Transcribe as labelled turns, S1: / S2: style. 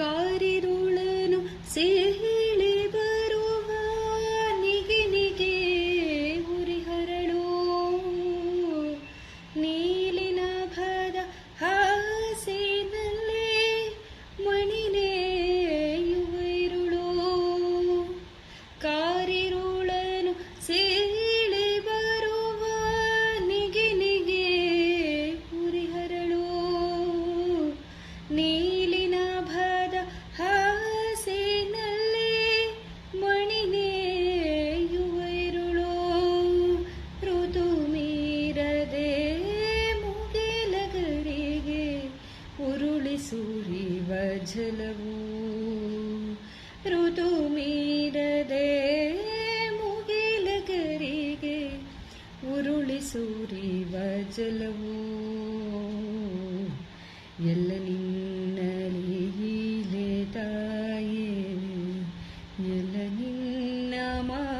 S1: കാരിരുള ಸುರಿವ ಜಲವು ಋತು ಮೀರದೆ ಮುಗಿಲಗರಿಗೆ ಉರುಳಿ ಸುರಿವ ಜಲವು ಎಲ್ಲ ನಿನ್ನಲಿ ಹೀಲೆ ತಾಯೇ, ಎಲ್ಲ ನಿನ್ನ ಮಾಯೇ